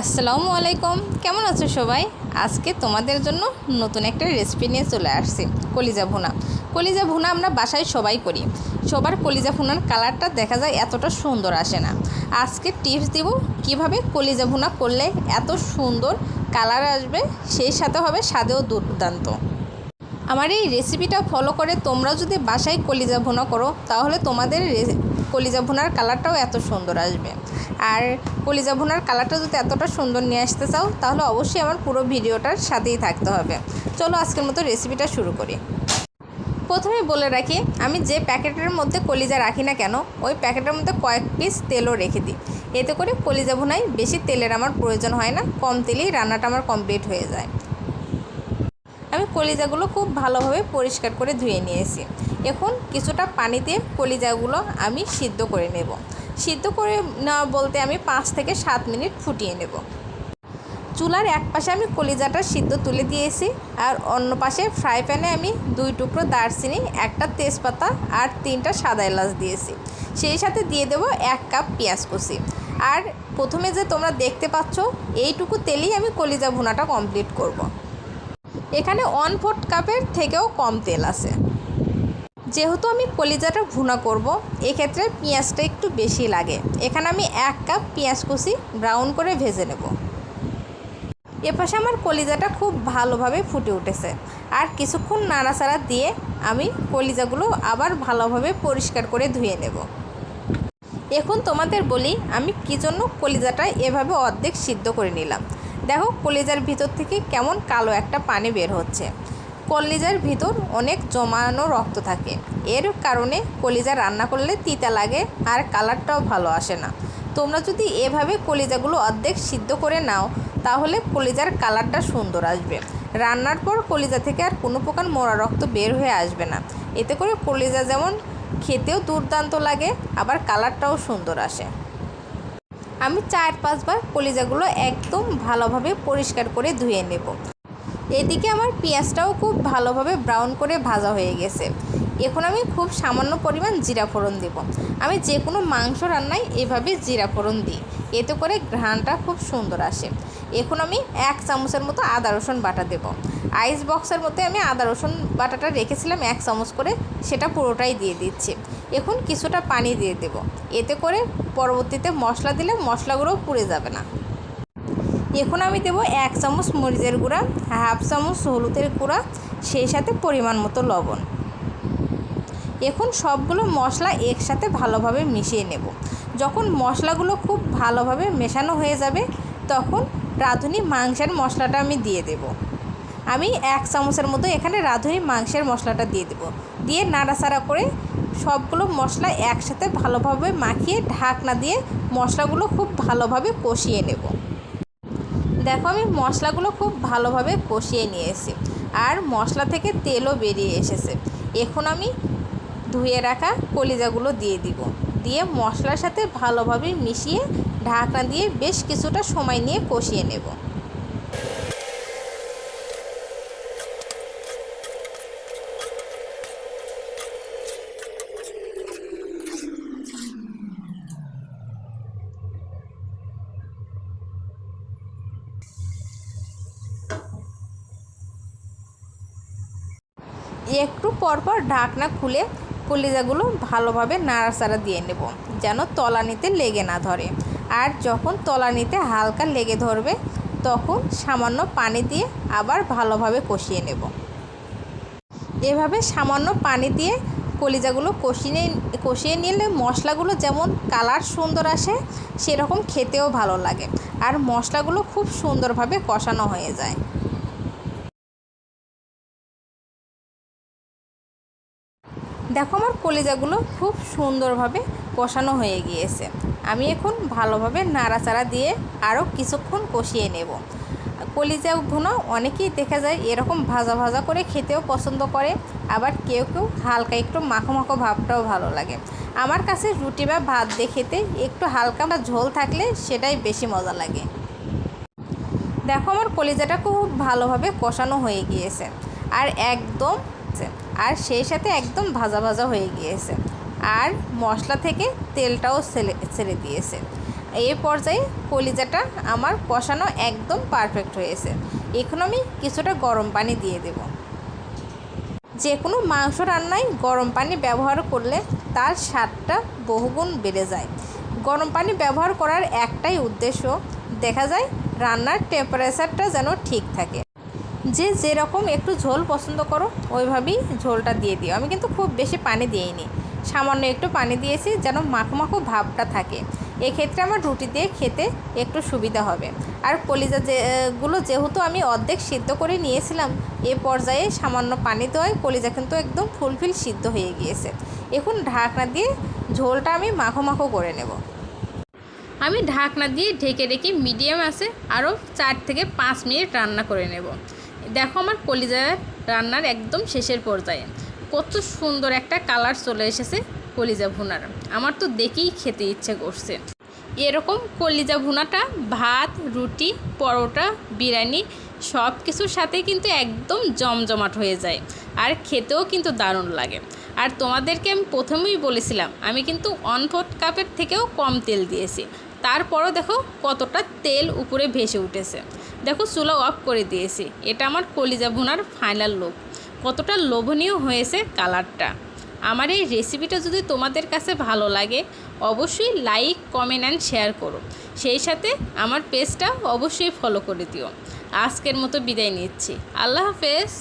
আসসালামু আলাইকুম। কেমন আছো সবাই? আজকে তোমাদের জন্য নতুন একটা রেসিপি নিয়ে চলে আসছি, কলিজা ভুনা। কলিজা ভুনা আমরা বাসায় সবাই করি। সবার কলিজা ভুনার কালারটা দেখা যায় এতটা সুন্দর আসে না। আজকে টিপস দিব কীভাবে কলিজা ভুনা করলে এত সুন্দর কালার আসবে, সেই সাথে হবে স্বাদেও দুর্দান্ত। আমার এই রেসিপিটা ফলো করে তোমরা যদি বাসায় কলিজা ভুনা করো, তাহলে তোমাদের কলিজা ভুনার কালারটাও এত সুন্দর আসবে। আর কলিজা ভুনার কালারটা যদি এতটা সুন্দর নিয়ে আসতে চাও, তাহলে অবশ্যই আমার পুরো ভিডিওটার সাথেই থাকতে হবে। চলো আজকের মতো রেসিপিটা শুরু করি। প্রথমে বলে রাখি, আমি যে প্যাকেটের মধ্যে কলিজা রাখি না কেন, ওই প্যাকেটের মধ্যে কয়েক পিস তেলও রেখে দিই। এতে করে কলিজা ভুনায় বেশি তেলের আমার প্রয়োজন হয় না, কম তেলেই রান্নাটা আমার কমপ্লিট হয়ে যায়। কলিজাগুলো খুব ভালোভাবে পরিষ্কার করে ধুয়ে নিয়েছি। এখন কিছুটা পানি দিয়ে কলিজাগুলো আমি সিদ্ধ করে নেব। সিদ্ধ করে নেওয়া বলতে আমি পাঁচ থেকে সাত মিনিট ফুটিয়ে নেব। চুলার এক পাশে আমি কলিজাটা সিদ্ধ তুলে দিয়েছি আর অন্য পাশে ফ্রাই প্যানে আমি দুই টুকরো দারচিনি, একটা তেজপাতা আর তিনটা সাদা এলাচ দিয়েছি। সেই সাথে দিয়ে দেবো এক কাপ পেঁয়াজ কুচি। আর প্রথমে যে তোমরা দেখতে পাচ্ছ, এইটুকু তেলেই আমি কলিজা ভুনাটা কমপ্লিট করব। এখানে ওয়ান ফোর্থ কাপের থেকেও কম তেল আছে। যেহেতু আমি কলিজাটা ভুনা করব, এক্ষেত্রে পেঁয়াজটা একটু বেশি লাগে। এখানে আমি এক কাপ পেঁয়াজ কুচি ব্রাউন করে ভেজে নেব। এপাশে আমার কলিজাটা খুব ভালোভাবে ফুটে উঠেছে। আর কিছুক্ষণ নাড়াচাড়া দিয়ে আমি কলিজাগুলো আবার ভালোভাবে পরিষ্কার করে ধুয়ে নেব। এখন তোমাদের বলি, আমি কী জন্য কলিজাটা এভাবে অর্ধেক সিদ্ধ করে নিলাম। দেখো, কলিজার ভিতর থেকে কেমন কালো একটা পানি বের হচ্ছে। কলিজার ভিতর অনেক জমানো রক্ত থাকে। এর কারণে কলিজা রান্না করলে তিতা লাগে আর কালারটাও ভালো আসে না। তোমরা যদি এভাবে কলিজাগুলো অর্ধেক সিদ্ধ করে নাও, তাহলে কলিজার কালারটা সুন্দর আসবে। রান্নার পর কলিজা থেকে আর কোনো প্রকার মোড়া রক্ত বের হয়ে আসবে না। এতে করে কলিজা যেমন খেতেও দুর্দান্ত লাগে, আবার কালারটাও সুন্দর আসে। আমি চার পাঁচবার কলিজাগুলো একদম ভালোভাবে পরিষ্কার করে ধুয়ে নেব। এদিকে আমার পেঁয়াজটাও খুব ভালোভাবে ব্রাউন করে ভাজা হয়ে গেছে। এখন আমি খুব সামান্য পরিমাণ জিরা ফোড়ন দেব। আমি যে কোনো মাংস রান্নায় এভাবে জিরা ফোড়ন দিই। এতে করে ঘ্রাণটা খুব সুন্দর আসে। এখন আমি এক চামচের মতো আদা রসুন বাটা দেব। আইস বক্সের মধ্যে আমি আদা রসুন বাটাটা রেখেছিলাম এক চামচ করে, সেটা পুরোটাই দিয়ে দিচ্ছি। এখন কিছুটা পানি দিয়ে দেব। এতে করে পরবর্তীতে মশলা দিলে মশলাগুলো পুড়ে যাবে না। এখন আমি দেবো এক চামচ মরিচের গুঁড়া, হাফ চামচ হলুদের গুঁড়া, সেই সাথে পরিমাণ মতো লবণ। এখন সবগুলো মশলা একসাথে ভালোভাবে মিশিয়ে নেব। যখন মশলাগুলো খুব ভালোভাবে মেশানো হয়ে যাবে, তখন রাঁধুনি মাংসের মশলাটা আমি দিয়ে দেব। আমি এক চামচের মতো এখানে রাঁধুনি মাংসের মশলাটা দিয়ে দেব। দিয়ে নাড়াচাড়া করে সবগুলো মশলা একসাথে ভালোভাবে মাখিয়ে ঢাকনা দিয়ে মশলাগুলো খুব ভালোভাবে কষিয়ে নেব। দেখো আমি মশলাগুলো খুব ভালোভাবে কষিয়ে নিয়েছি আর মশলা থেকে তেলও বেরিয়ে এসেছে। এখন আমি ধুয়ে রাখা কলিজাগুলো দিয়ে দিব। দিয়ে মশলার সাথে ভালোভাবে মিশিয়ে ঢাকনা দিয়ে বেশ কিছুটা সময় নিয়ে কষিয়ে নেব। একটু পরপর ঢাকনা খুলে কলিজাগুলো ভালোভাবে নাড়াচাড়া দিয়ে নেব, যেন তলানিতে লেগে না ধরে। আর যখন তলানিতে হালকা লেগে ধরবে, তখন সামান্য পানি দিয়ে আবার ভালোভাবে কষিয়ে নেব। এভাবে সামান্য পানি দিয়ে কলিজাগুলো কষিয়ে কষিয়ে নিলে মশলাগুলো যেমন কালার সুন্দর আসে, সেরকম খেতেও ভালো লাগে। আর মশলাগুলো খুব সুন্দরভাবে কষানো হয়ে যায়। দেখো আমার কলিজাগুলো খুব সুন্দরভাবে কষানো হয়ে গিয়েছে। আমি এখন ভালোভাবে নাড়াচাড়া দিয়ে আরও কিছুক্ষণ কষিয়ে নেব। কলিজা ভুনা অনেকেই দেখা যায় এরকম ভাজা ভাজা করে খেতেও পছন্দ করে, আবার কেউ কেউ হালকা একটু মাখো মাখো ভাবটাও ভালো লাগে। আমার কাছে রুটি বা ভাত দিয়ে খেতে একটু হালকা বা ঝোল থাকলে সেটাই বেশি মজা লাগে। দেখো আমার কলিজাটা খুব ভালোভাবে কষানো হয়ে গিয়েছে। আর একদম আর সেই সাথে একদম ভাজা ভাজা হয়ে গিয়েছে। আর মশলা থেকে তেলটাও ছেড়ে ছেড়ে দিয়েছে। এই পর্যায়ে কলিজাটা আমার কষানো একদম পারফেক্ট হয়েছে। এখন আমি কিছুটা গরম পানি দিয়ে দেব। যে কোনো মাংস রান্নায় গরম পানি ব্যবহার করলে তার স্বাদটা বহুগুণ বেড়ে যায়। গরম পানি ব্যবহার করার একটাই উদ্দেশ্য, দেখা যায় রান্নার টেম্পারেচারটা যেন ঠিক থাকে। যে যেরকম একটু ঝোল পছন্দ করো, ওইভাবেই ঝোলটা দিয়ে দিও। আমি কিন্তু খুব বেশি পানি দিইনি। সামান্য একটু পানি দিয়েছি যেন মাখো মাখো ভাবটা থাকে। এক্ষেত্রে আমার রুটি দিয়ে খেতে একটু সুবিধা হবে। আর কলিজা যেগুলো যেহেতু আমি অর্ধেক সিদ্ধ করে নিয়েছিলাম, এ পর্যায়ে সামান্য পানি দেওয়ায় কলিজা কিন্তু একদম ফুলফিল সিদ্ধ হয়ে গিয়েছে। এখন ঢাকনা দিয়ে ঝোলটা আমি মাখো মাখো করে নেব। আমি ঢাকনা দিয়ে ঢেকে রেখে মিডিয়াম আছে আরও চার থেকে পাঁচ মিনিট রান্না করে নেব। দেখো আমার কলিজা রান্নার একদম শেষের পর্যায়ে। কত সুন্দর একটা কালার চলে এসেছে কলিজা ভুনার। আমার তো দেখেই খেতে ইচ্ছে করছে। এরকম কলিজা ভুনাটা, ভাত, রুটি, পরোটা, বিরিয়ানি সব কিছুর সাথে কিন্তু একদম জমজমাট হয়ে যায়। আর খেতেও কিন্তু দারুণ লাগে। আর তোমাদেরকে আমি প্রথমেই বলেছিলাম, আমি কিন্তু ওয়ান ফোর্থ কাপের থেকেও কম তেল দিয়েছি। তারপরও দেখো কতটা তেল উপরে ভেসে উঠেছে। দেখো চুলা অফ করে দিয়েছি। এটা আমার কলিজা ভুনার ফাইনাল লুক কতটা লোভনীয় হয়েছে কালারটা। আমার এই রেসিপিটা যদি তোমাদের কাছে ভালো লাগে, অবশ্যই লাইক কমেন্ট অ্যান্ড শেয়ার করো। সেই সাথে আমার পেজটা অবশ্যই ফলো করে দিও। আজকের মতো বিদায় নিচ্ছি। আল্লাহ হাফেজ।